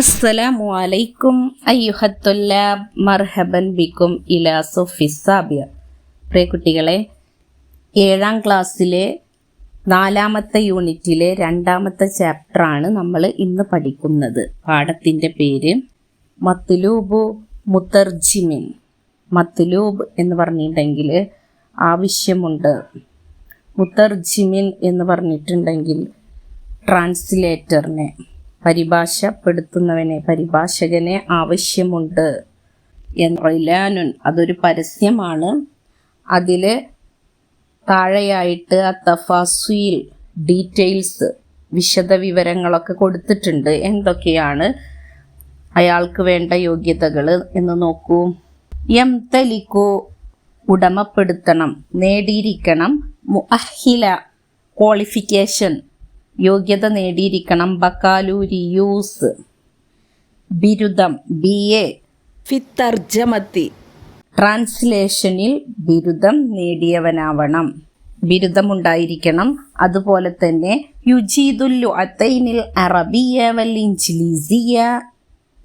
അസ്സലാമു അലൈക്കും അയ്യുഹത്തുല്ലാബ് മർഹബൻ ബിക്കും ഇലാ ഫിസാബിയ പ്രിയ കുട്ടികളെ ഏഴാം ക്ലാസ്സിലെ നാലാമത്തെ യൂണിറ്റിലെ രണ്ടാമത്തെ ചാപ്റ്ററാണ് നമ്മൾ ഇന്ന് പഠിക്കുന്നത്. പാഠത്തിന്റെ പേര് മത്തുലൂബു മുത്തർജിമിൻ. മത്തുലൂബ് എന്ന് പറഞ്ഞിട്ടുണ്ടെങ്കിൽ ആവശ്യമുണ്ട്. മുത്തർജിമിൻ എന്ന് പറഞ്ഞിട്ടുണ്ടെങ്കിൽ ട്രാൻസ്ലേറ്ററിനെ. പരിഭാഷപ്പെടുത്തുന്നവനെ പരിഭാഷകനെ ആവശ്യമുണ്ട് എന്നറിലാനുൻ അതൊരു പരസ്യമാണ്. അതിൽ താഴെയായിട്ട് ആ തഫാസുയിൽ ഡീറ്റെയിൽസ് വിശദ വിവരങ്ങളൊക്കെ കൊടുത്തിട്ടുണ്ട്. എന്തൊക്കെയാണ് അയാൾക്ക് വേണ്ട യോഗ്യതകൾ എന്ന് നോക്കൂ. എം തലിക്കു ഉടമപ്പെടുത്തണം നേടിയിരിക്കണം മുഅഹില ക്വാളിഫിക്കേഷൻ യോഗ്യത നേടിയിരിക്കണം. ബക്കാലൂരിയൂസ്. ബിരുദം ബി എ. ഫിത്തർജമത്തി ട്രാൻസ്ലേഷനിൽ ബിരുദം നേടിയവനാവണം. ബിരുദമുണ്ടായിരിക്കണം. അതുപോലെ തന്നെ യുജീദുല്ലു അത്തൈനിൽ അറബിയ വൽ ഇഞ്ചിലീസിയ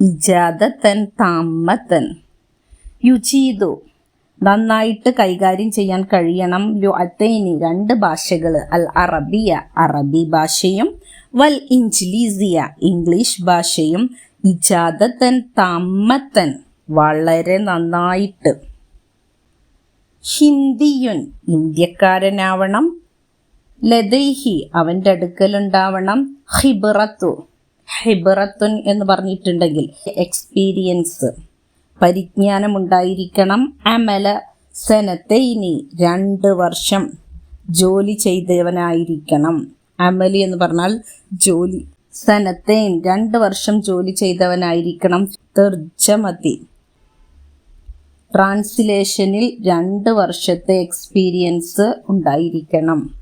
ഇജാദത്തൻ താമത്തൻ. യുജീദു നന്നായിട്ട് കൈകാര്യം ചെയ്യാൻ കഴിയണം. അത്തൈനി രണ്ട് ഭാഷകൾ അൽ അറബിയ അറബി ഭാഷയും വൽ ഇഞ്ചിലീസിയ ഇംഗ്ലീഷ് ഭാഷയും. ഇജാദത്തൻ തമ്മത്തൻ വളരെ നന്നായിട്ട്. ഹിന്ദിയുൻ ഇന്ത്യക്കാരനാവണം. ലതൈഹി അവന്റെ അടുക്കലുണ്ടാവണം. ഹിബറത്തു ഹിബറത്തുൻ എന്ന് പറഞ്ഞിട്ടുണ്ടെങ്കിൽ എക്സ്പീരിയൻസ് പരിജ്ഞാനമുണ്ടായിരിക്കണം. അമല സനത്തൈനി രണ്ട് വർഷം ജോലി ചെയ്തവനായിരിക്കണം. അമലി എന്ന് പറഞ്ഞാൽ ജോലി. സനത്തേൻ രണ്ട് വർഷം ജോലി ചെയ്തവനായിരിക്കണം. തെർജമതി ട്രാൻസ്ലേഷനിൽ രണ്ട് വർഷത്തെ എക്സ്പീരിയൻസ് ഉണ്ടായിരിക്കണം.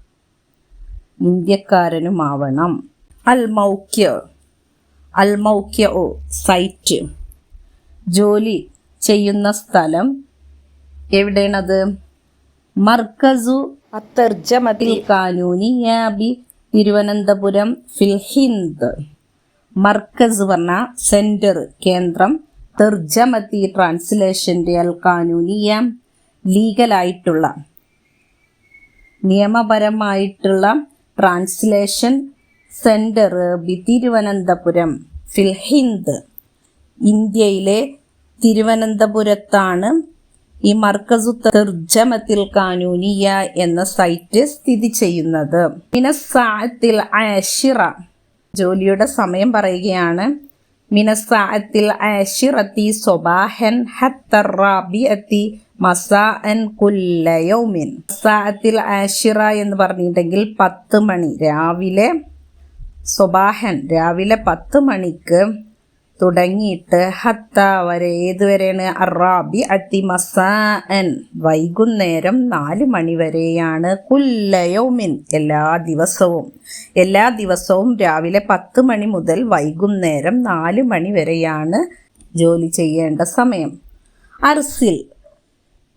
ഇന്ത്യക്കാരനുമാവണം. അൽമൗക്യ അൽമൗക്യ ഓ സൈറ്റ്. ജോലി ചെയ്യുന്ന സ്ഥലം എവിടെയാണത്? മർക്കസു അത്തർജമത്തി തിൽ കാനൂനി യാബി തിരുവനന്തപുരം ഫിൽഹിന്ദ് മർക്കസ് പറഞ്ഞ സെന്റർ കേന്ദ്രം തെർജമത്തി ട്രാൻസ്ലേഷന്റെ അൽ കാനൂനിയ ലീഗലായിട്ടുള്ള നിയമപരമായിട്ടുള്ള ട്രാൻസ്ലേഷൻ സെന്റർ ബി തിരുവനന്തപുരം ഫിൽ ഹിന്ദ്. ഇന്ത്യയിലെ തിരുവനന്തപുരത്താണ് ഈ മർക്കസു തർജമത്തിൽ കാനൂനിയ എന്ന സൈറ്റ് സ്ഥിതി ചെയ്യുന്നത്. മിനസാത്തിൽ ആഷിറ ജോലിയുടെ സമയം പറയുകയാണ്. മിനസാത്തിൽ ആഷിറത്തി സ്വബാഹൻ ഹത്തറാബിയത്തി മസാഅൻ കുല്ലയൗമിൻ സാഅത്തിൽ ആഷിറ എന്ന് പറഞ്ഞിട്ടുണ്ടെങ്കിൽ പത്ത് മണി. രാവിലെ സ്വബാഹൻ രാവിലെ പത്ത് മണിക്ക് തുടങ്ങിയിട്ട് ഹത്ത വരെ ഏതുവരെയാണ്? അറാബി അത്തി മസാൻ വൈകുന്നേരം നാല് മണിവരെയാണ് കുല്ലയൗമിൻ എല്ലാ ദിവസവും. എല്ലാ ദിവസവും രാവിലെ പത്ത് മണി മുതൽ വൈകുന്നേരം നാല് മണി വരെയാണ് ജോലി ചെയ്യേണ്ട സമയം. അർസിൽ.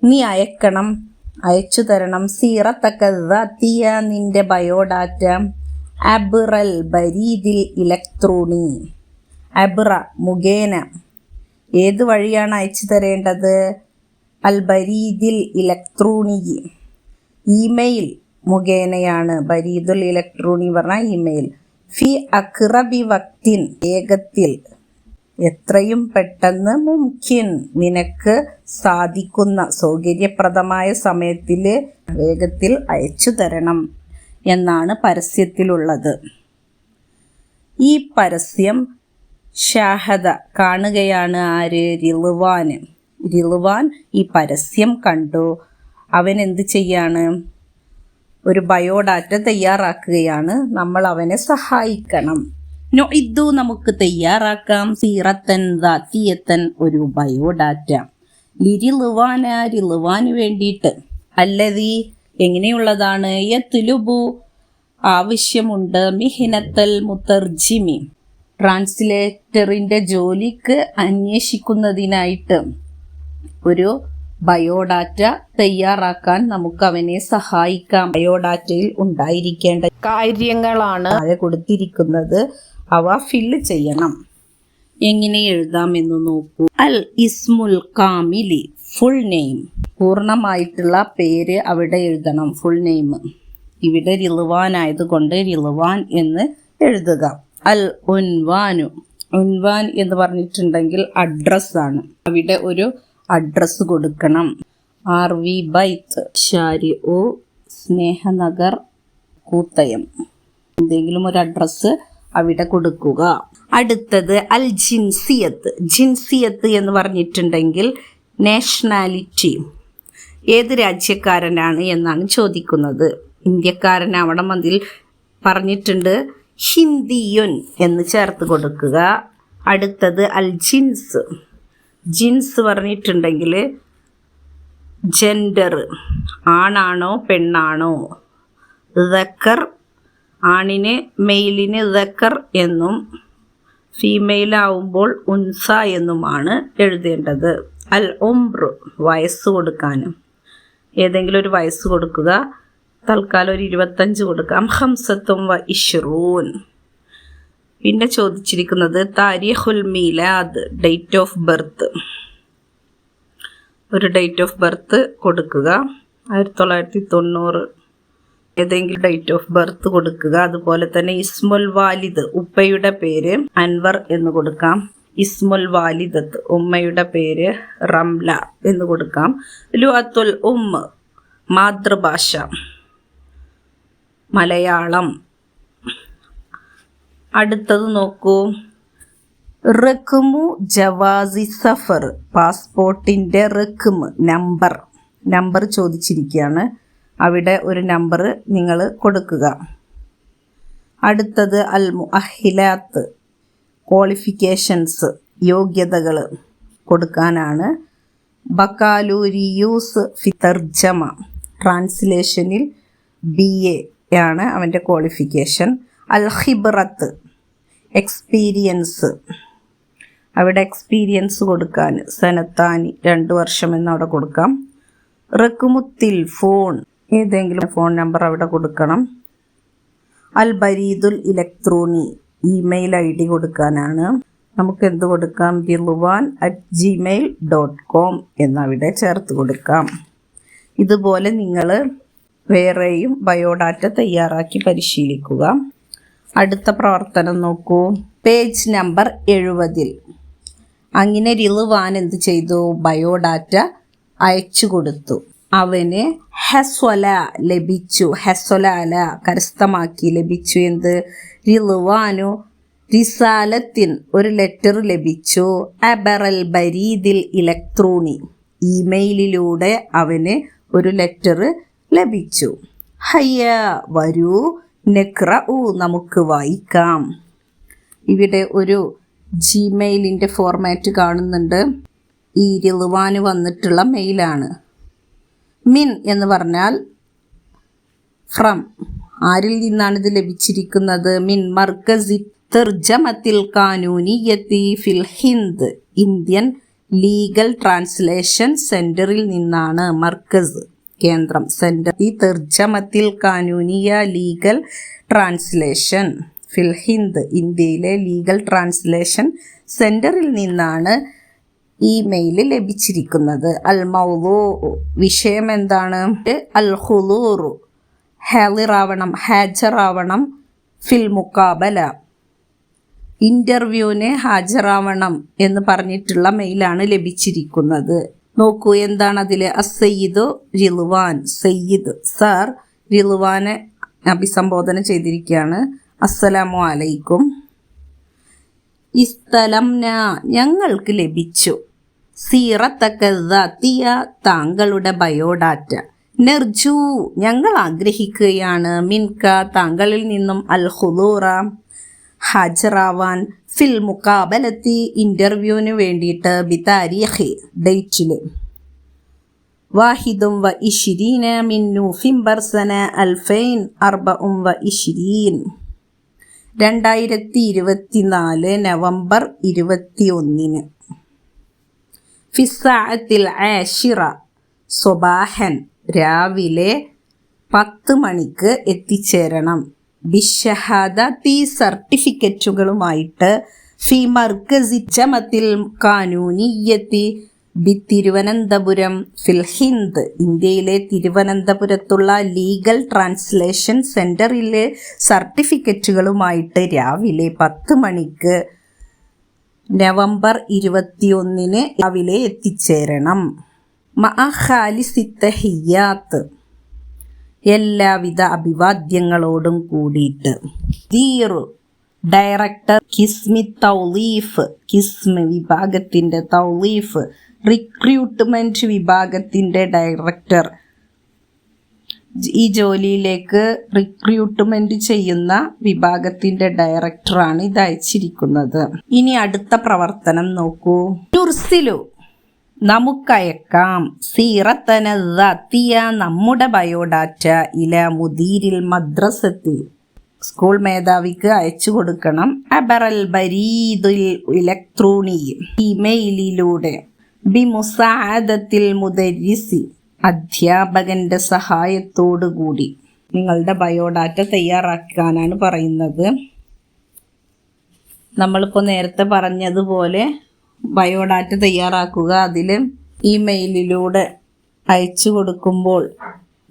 നീ അയക്കണം. അയച്ചു തരണം. സീറത്തക്കിയ നിന്റെ ബയോഡാറ്റ. അബിറൽ ബരീദിൽ ഇലക്ട്രോണി. അബ്ര മുഖേന. ഏത് വഴിയാണ് അയച്ചു തരേണ്ടത്? അൽ ബരീദിൽ ഇലക്ട്രോണിക്. ഇമെയിൽ മുഖേനയാണ് ബരീദുൽ ഇലക്ട്രോണി പറഞ്ഞാൽ ഇമെയിൽ. ഫി അക്റബി വക്തിൻ വേഗത്തിൽ. എത്രയും പെട്ടെന്ന് മുഖ്യൻ നിനക്ക് സാധിക്കുന്ന സൗകര്യപ്രദമായ സമയത്തിൽ വേഗത്തിൽ അയച്ചു തരണം എന്നാണ് പരസ്യത്തിലുള്ളത്. ഈ പരസ്യം ഷാഹദ കാണുകയാണ് ആര്? റിലുവാന് റിലുവാൻ ഈ പരസ്യം കണ്ടു. അവൻ എന്ത് ചെയ്യാണ്? ഒരു ബയോഡാറ്റ തയ്യാറാക്കുകയാണ്. നമ്മൾ അവനെ സഹായിക്കണം. ഇതു നമുക്ക് തയ്യാറാക്കാം. സീറത്തൻ ദാത്തിയത്തൻ ഒരു ബയോഡാറ്റ. ലിരിലുവാന റിലുവാന് വേണ്ടിയിട്ട് അല്ലതി എങ്ങനെയുള്ളതാണ്? യത്തുലുബു ആവശ്യമുണ്ട് മിഹിനത്തൽ മുത്തർജിമി. ട്രാൻസ്ലേറ്ററിന്റെ ജോലിക്ക് അന്വേഷിക്കുന്നതിനായിട്ട് ഒരു ബയോഡാറ്റ തയ്യാറാക്കാൻ നമുക്ക് അവനെ സഹായിക്കാം. ബയോഡാറ്റയിൽ ഉണ്ടായിരിക്കേണ്ട കാര്യങ്ങളാണ് താഴെ കൊടുത്തിരിക്കുന്നത്. അവ ഫില്ല് ചെയ്യണം. എങ്ങനെ എഴുതാമെന്ന് നോക്കൂ. അൽ ഇസ്മുൽ കാമിലി ഫുൾ നെയിം പൂർണമായിട്ടുള്ള പേര് അവിടെ എഴുതണം ഫുൾ നെയിം ഇവിടെ റിലുവാൻ ആയതുകൊണ്ട് റിലുവാൻ എന്ന് എഴുതുക. അൽ ഉൻവാനു ഉൻവാൻ എന്ന് പറഞ്ഞിട്ടുണ്ടെങ്കിൽ അഡ്രസ്സാണ് അവിടെ ഒരു അഡ്രസ്സ് കൊടുക്കണം. ആർ വി ബൈത്ത് ഷാരി ഒ സ്നേഹനഗർ കൂത്തയം എന്തെങ്കിലും ഒരു അഡ്രസ്സ് അവിടെ കൊടുക്കുക. അടുത്തത് അൽ ജിൻസിയത്ത് ജിൻസിയത്ത് എന്ന് പറഞ്ഞിട്ടുണ്ടെങ്കിൽ നാഷണാലിറ്റി ഏത് രാജ്യക്കാരനാണ് എന്നാണ് ചോദിക്കുന്നത്. ഇന്ത്യക്കാരനാവണം അതിൽ പറഞ്ഞിട്ടുണ്ട്. ഹിന്ദിയുൻ എന്ന് ചേർത്ത് കൊടുക്കുക. അടുത്തത് അൽ ജിൻസ്. ജിൻസ് പറഞ്ഞിട്ടുണ്ടെങ്കിൽ ജെൻഡർ ആണാണോ പെണ്ണാണോ? ദക്കർ ആണിന് മെയിലിന് ദക്കർ എന്നും ഫീമെയിൽ ആവുമ്പോൾ ഉൻസ എന്നുമാണ് എഴുതേണ്ടത്. അൽ ഉംബ്രു വയസ്സ് കൊടുക്കാനും. ഏതെങ്കിലും ഒരു വയസ്സ് കൊടുക്കുക. തൽക്കാലം ഒരു ഇരുപത്തഞ്ച് കൊടുക്കാം. ഹംസത്തും വ ഇഷ്റൂൻ പിന്നെ ചോദിച്ചിരിക്കുന്നത് താരിഖുൽ മീലാദ് ഡേറ്റ് ഓഫ് ബർത്ത് ഒരു ഡേറ്റ് ഓഫ് ബർത്ത് കൊടുക്കുക. ആയിരത്തി തൊള്ളായിരത്തി തൊണ്ണൂറ് ഏതെങ്കിലും ഡേറ്റ് ഓഫ് ബർത്ത് കൊടുക്കുക. അതുപോലെ തന്നെ ഇസ്മുൽ വാലിദ് ഉപ്പയുടെ പേര് അൻവർ എന്ന് കൊടുക്കാം. ഇസ്മുൽ വാലിദത്ത് ഉമ്മയുടെ പേര് റംല എന്ന് കൊടുക്കാം. ലുഅത്തുൽ ഉമ്മ മാതൃഭാഷ. മലയാളം. അടുത്തത് നോക്കൂ. റക്കുമു ജവാസി സഫർ പാസ്പോർട്ടിന്റെ റക്കുമ് നമ്പർ. നമ്പർ ചോദിച്ചിരിക്കുകയാണ്. അവിടെ ഒരു നമ്പർ നിങ്ങൾ കൊടുക്കുക. അടുത്തത് അൽ മുഅഹിലാത്ത് ക്വാളിഫിക്കേഷൻസ് യോഗ്യതകൾ കൊടുക്കാനാണ്. ബക്കാലൂരിയൂസ് ഫിതർജമ ട്രാൻസ്ലേഷനിൽ ബി എ ആണ് അവന്റെ ക്വാളിഫിക്കേഷൻ അൽ ഹിബ്രത്ത് എക്സ്പീരിയൻസ് അവിടെ എക്സ്പീരിയൻസ് കൊടുക്കാൻ സനത്താനി രണ്ട് വർഷം എന്നവിടെ കൊടുക്കാം. റക്കുമുത്തിൽ ഫോൺ ഏതെങ്കിലും ഫോൺ നമ്പർ അവിടെ കൊടുക്കണം. അൽ ബരീദുൽ ഇലക്ട്രോണി ഇമെയിൽ ഐ ഡി കൊടുക്കാനാണ്. നമുക്ക് എന്ത് കൊടുക്കാം? ബിർവാൻ അറ്റ് ജിമെയിൽ ഡോട്ട് കോം എന്നവിടെ ചേർത്ത് കൊടുക്കാം. ഇതുപോലെ നിങ്ങൾ വേറെയും ബയോഡാറ്റ തയ്യാറാക്കി പരിശീലിക്കുക. അടുത്ത പ്രവർത്തനം നോക്കൂ. പേജ് നമ്പർ എഴുപതിൽ. അങ്ങനെ റിലുവാൻ എന്ത് ചെയ്തു? ബയോഡാറ്റ അയച്ചു കൊടുത്തു. അവന് ഹെസ്വല ലഭിച്ചു. ഹെസ്വല അല കരസ്ഥമാക്കി. ലഭിച്ചു എന്ത്? റിലുവാനു റിസാലത്തിൻ ഒരു ലെറ്റർ ലഭിച്ചു. അബറൽ ബരീദിൽ ഇലക്ട്രോണി. ഇമെയിലിലൂടെ അവന് ഒരു ലെറ്റർ ലഭിച്ചു. ഹയ്യ വരൂ നെക്ര നമുക്ക് വായിക്കാം. ഇവിടെ ഒരു ജിമെയിലിന്റെ ഫോർമാറ്റ് കാണുന്നുണ്ട്. ഈ റിളുവാന് വന്നിട്ടുള്ള മെയിലാണ് മിൻ എന്ന് പറഞ്ഞാൽ ഫ്രം ആരിൽ നിന്നാണ് ഇത് ലഭിച്ചിരിക്കുന്നത്? മിൻ മർക്കസി തിർജമത്തിൽ കാനൂനിയത്തി ഫിൽ ഹിന്ദ് ഇന്ത്യൻ ലീഗൽ ട്രാൻസ്ലേഷൻ സെന്ററിൽ നിന്നാണ് മർക്കസ് കേന്ദ്രം. സെന്റർ ഈ തെർജമത്തിൽ കാനൂനിയ ലീഗൽ ട്രാൻസ്ലേഷൻ. ഫിൽഹിന്ദ് ഇന്ത്യയിലെ ലീഗൽ ട്രാൻസ്ലേഷൻ സെന്ററിൽ നിന്നാണ് ഇമെയിൽ മെയിൽ ലഭിച്ചിരിക്കുന്നത്. അൽ മൗദു വിഷയം എന്താണ്? അൽ ഹുലൂറു ഹാലിറാവണം ഹാജറാവണം ഫിൽ മുക്കാബല ഇന്റർവ്യൂവിന് ഹാജരാവണം എന്ന് പറഞ്ഞിട്ടുള്ള മെയിലാണ് ലഭിച്ചിരിക്കുന്നത്. നോക്കൂ എന്താണ് അതിൽ അസയ്യിദ് റിലുവാൻ സയ്യിദ് സാർ റിലുവാനെ അഭിസംബോധന ചെയ്തിരിക്കുകയാണ്. അസ്സലാമു അലൈക്കും. ഇസ്തലംന ഞങ്ങൾക്ക് ലഭിച്ചു. സീറത്തക്കിയ താങ്കളുടെ ബയോഡാറ്റ. നെർജു ഞങ്ങൾ ആഗ്രഹിക്കുകയാണ്. മിൻക താങ്കളിൽ നിന്നും അൽ ഹുലൂറ ഹാജറാവാൻ ഫിൽ മുക്കാബലത്തി ഇന്റർവ്യൂവിന് വേണ്ടിയിട്ട് ബിതാരിഖി ഡേറ്റിൽ വാഹിദും വ ഇഷിരീന മിൻ ഫിംബർ സന അൽഫൈൻ അർബഉം വ ഇഷിരീൻ രണ്ടായിരത്തി ഇരുപത്തിനാല് നവംബർ ഇരുപത്തി ഒന്നിന് ഫിസാഅത്തിൽ ആഷിറ സ്വബാഹൻ രാവിലെ പത്ത് മണിക്ക് എത്തിച്ചേരണം. ബിഷഹാദ തീ സർട്ടിഫിക്കറ്റുകളുമായിട്ട് ഫി മർക്കസി ജമത്തിൽ കാനൂനിയത്തി ബി തിരുവനന്തപുരം ഫിൽഹിന്ദ് ഇന്ത്യയിലെ തിരുവനന്തപുരത്തുള്ള ലീഗൽ ട്രാൻസ്ലേഷൻ സെന്ററിലെ സർട്ടിഫിക്കറ്റുകളുമായിട്ട് രാവിലെ പത്ത് മണിക്ക് നവംബർ ഇരുപത്തിയൊന്നിന് രാവിലെ എത്തിച്ചേരണം. മഅഖാലിസിത്തഹിയാത്ത് എല്ലാവിധ അഭിവാദ്യങ്ങളോടും കൂടിയിട്ട്. ദീറു ഡയറക്ടർ കിസ്മി തൗലീഫ് കിസ്മി വിഭാഗത്തിന്റെ തൗലീഫ് റിക്രൂട്ട്മെന്റ് വിഭാഗത്തിന്റെ ഡയറക്ടർ. ഈ ജോലിയിലേക്ക് റിക്രൂട്ട്മെന്റ് ചെയ്യുന്ന വിഭാഗത്തിന്റെ ഡയറക്ടറാണ് ഇത് അയച്ചിരിക്കുന്നത്. ഇനി അടുത്ത പ്രവർത്തനം നോക്കൂ. നുർസിലു നമുക്കയക്കാം. സീറത്തനത്തിയ നമ്മുടെ ബയോഡാറ്റ ഇല മുദീരിൽ മദ്രസത്തിൽ. സ്കൂൾ മേധാവിക്ക് അയച്ചു കൊടുക്കണം. അബറൽ ബരീദുൽ ഇലക്ട്രോണി. ഇമെയിലിലൂടെ. ബി മുസാദത്തിൽ മുദരിസി. അധ്യാപകന്റെ സഹായത്തോടു കൂടി. നിങ്ങളുടെ ബയോഡാറ്റ തയ്യാറാക്കാനാണ് പറയുന്നത്. നമ്മളിപ്പോൾ നേരത്തെ പറഞ്ഞതുപോലെ ബയോഡാറ്റ തയ്യാറാക്കുക. അതിൽ ഇമെയിലിലൂടെ അയച്ചു കൊടുക്കുമ്പോൾ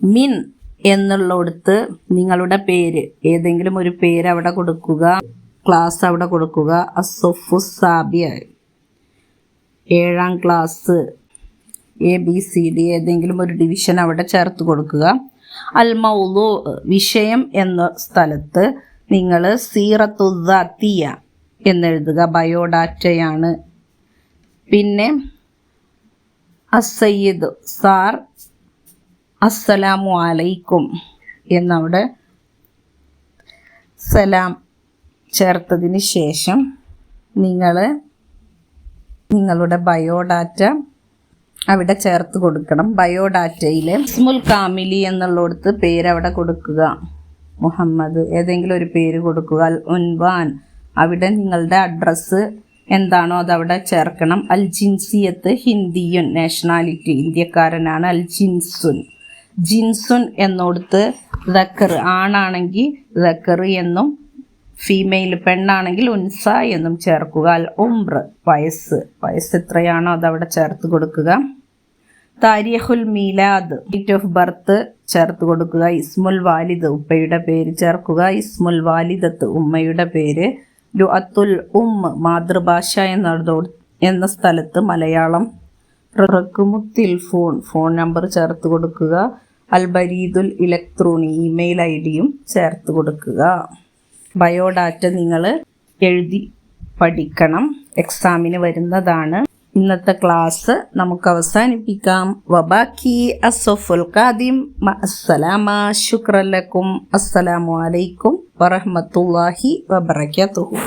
മിൻ എന്നുള്ളടുത്ത് നിങ്ങളുടെ പേര് ഏതെങ്കിലും ഒരു പേര് അവിടെ കൊടുക്കുക. ക്ലാസ് അവിടെ കൊടുക്കുക. അസൊഫു സാബിയ. ഏഴാം class A B C D ഏതെങ്കിലും ഒരു ഡിവിഷൻ അവിടെ ചേർത്ത് കൊടുക്കുക. അൽ മൗലു വിഷയം എന്ന സ്ഥലത്ത് നിങ്ങൾ സീറത്തുദ്ദാത്തിയ എന്നെഴുതുക. ബയോഡാറ്റയാണ് പിന്നെ അസയ്യദ് സാർ അസ്സലാമു അലൈക്കും എന്നവിടെ സലാം ചേർത്തതിന് ശേഷം നിങ്ങൾ നിങ്ങളുടെ ബയോഡാറ്റ അവിടെ ചേർത്ത് കൊടുക്കണം. ബയോഡാറ്റയിൽ ഇസ്മുൽ കാമിലി എന്നുള്ളടുത്ത് പേര് അവിടെ കൊടുക്കുക. മുഹമ്മദ് ഏതെങ്കിലും ഒരു പേര് കൊടുക്കുക. അൽ ഉൻവാൻ. അവിടെ നിങ്ങളുടെ അഡ്രസ്സ് എന്താണോ അതവിടെ ചേർക്കണം. അൽജിൻസിയത്ത് ഹിന്ദിയുൻ നാഷണാലിറ്റി ഇന്ത്യക്കാരനാണ് അൽ ജിൻസുൻ ജിൻസുൻ എന്നോടത്ത് ദക്കർ ആണാണെങ്കിൽ ദക്കർ എന്നും ഫീമെയിൽ പെണ്ണാണെങ്കിൽ ഉൻസ എന്നും ചേർക്കുക. അൽ ഉംറ് വയസ്സ്. വയസ്സ് എത്രയാണോ അതവിടെ ചേർത്ത് കൊടുക്കുക. താരിഖുൽ മീലാദ് ഡേറ്റ് ഓഫ് ബർത്ത് ചേർത്ത് കൊടുക്കുക. ഇസ്മുൽ വാലിദ് ഉപ്പയുടെ പേര് ചേർക്കുക. ഇസ്മുൽ വാലിദത്ത് ഉമ്മയുടെ പേര് ലു ഉം മാതൃഭാഷ എന്നതോ എന്ന സ്ഥലത്ത് മലയാളം റക്കുമുത്തിൽ ഫോൺ ഫോൺ നമ്പർ ചേർത്ത് കൊടുക്കുക. അൽബരീദുൽ ഇലക്ട്രോണി ഇമെയിൽ ഐ ഡിയും ചേർത്ത് കൊടുക്കുക. ബയോഡാറ്റ നിങ്ങൾ എഴുതി പഠിക്കണം. എക്സാമിന് വരുന്നതാണ്. ഇന്നത്തെ ക്ലാസ് നമുക്ക് അവസാനിപ്പിക്കാം വബാക്കി അസഫുൽ ഖാദിം അസ്സലാമ ശുക്രലക്കും അസ്സലാമു അലൈക്കും വറഹ്മത്തുള്ളാഹി വബറകാതുഹു